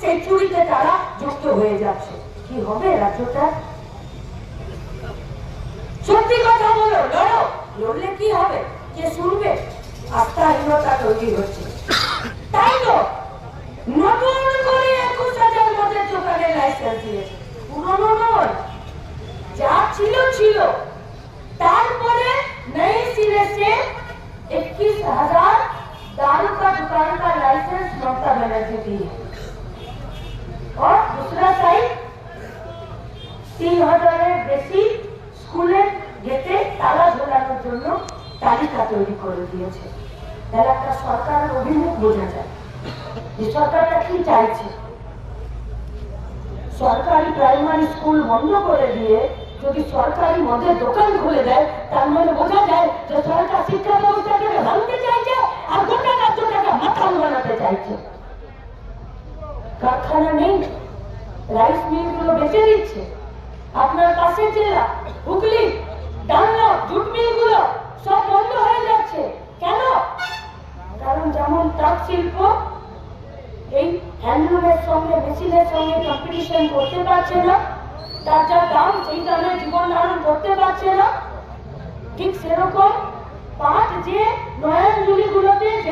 সেই চুরিতে তারা যুক্ত হয়ে যাচ্ছে কি হবে রাজ্যটা সত্যি কথা বলো লড়ো লড়লে কি হবে কে শুনবে আস্থাহীনতা তৈরি হচ্ছে তাই তো নতুন করে একুশ হাজার মদের দোকানে লাইসেন্স দিয়েছে পুরনো নয় যা ছিল ছিল তারপরে नए सिरे से इक्कीस हजार दारू का दुकान का लाइसेंस ममता बनर्जी दी है হাজারের বেশি স্কুলের গেটে তালা ঝোলানোর জন্য তালিকা তৈরি করে দিয়েছে। তাহলে একটা সরকারের অভিমুখ বোঝা যায়। যে সরকারটা কি চাইছে? সরকারি প্রাইমারি স্কুল বন্ধ করে দিয়ে যদি সরকারি মদের দোকান খুলে দেয়, তার মানে বোঝা যায় যে সরকার শিক্ষা ব্যবস্থাকে ভাঙতে চাইছে আর গোটা রাজ্যটাকে মাথাল বানাতে চাইছে। কারখানা নেই রাইস মিলগুলো বেঁচে দিচ্ছে। আপনার পাশের জেলা, হুগলি, ডাঙ্গা জুট মিলগুলো সব বন্ধ হয়ে যাচ্ছে। কেন? কারণ যেমন তাঁত শিল্প, এই হ্যান্ডলুমের সঙ্গে, মেশিনের সঙ্গে কম্পিটিশন করতে পারছে না, তার যা দাম, সেই দামে জীবন ধারণ করতে পারছে না। ঠিক সেরকম পাট যে নয়নজুলিগুলোতে যে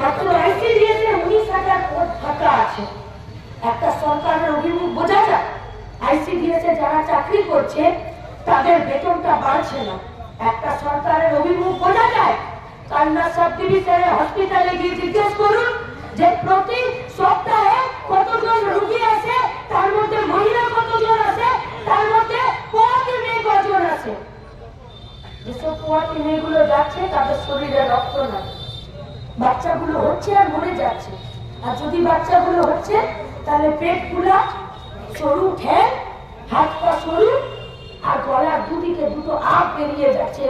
মাত্র আইসিডিএস এ উনিশ হাজার পদ ফাঁকা আছে। একটা সরকারের অভিমুখ বোঝা যায়। আইসিডিএস এ যারা চাকরি করছে, তাদের বেতনটা বাড়ছে না। একটা সরকারের অভিমুখ বোঝা যায়। কান্না সাব ডিভিশনে হসপিটালে গিয়ে জিজ্ঞেস করুন যে, প্রতি সপ্তাহে কতজন রুগী আসে তার মধ্যে মহিলা কতজন আসে তার মধ্যে পোয়াতি মেয়ে কজন আছে? যেসব পোয়াতি মেয়েগুলো যাচ্ছে, তাদের শরীরে রক্ত নাই। বাচ্চাগুলো হচ্ছে আর মরে যাচ্ছে। আর যদি বাচ্চাগুলো হচ্ছে, তাহলে পেট ফুলা, সরু ঠ্যাং, হাত পা সরু, আর গলার দুদিকে দুটো আপ বেরিয়ে যাচ্ছে।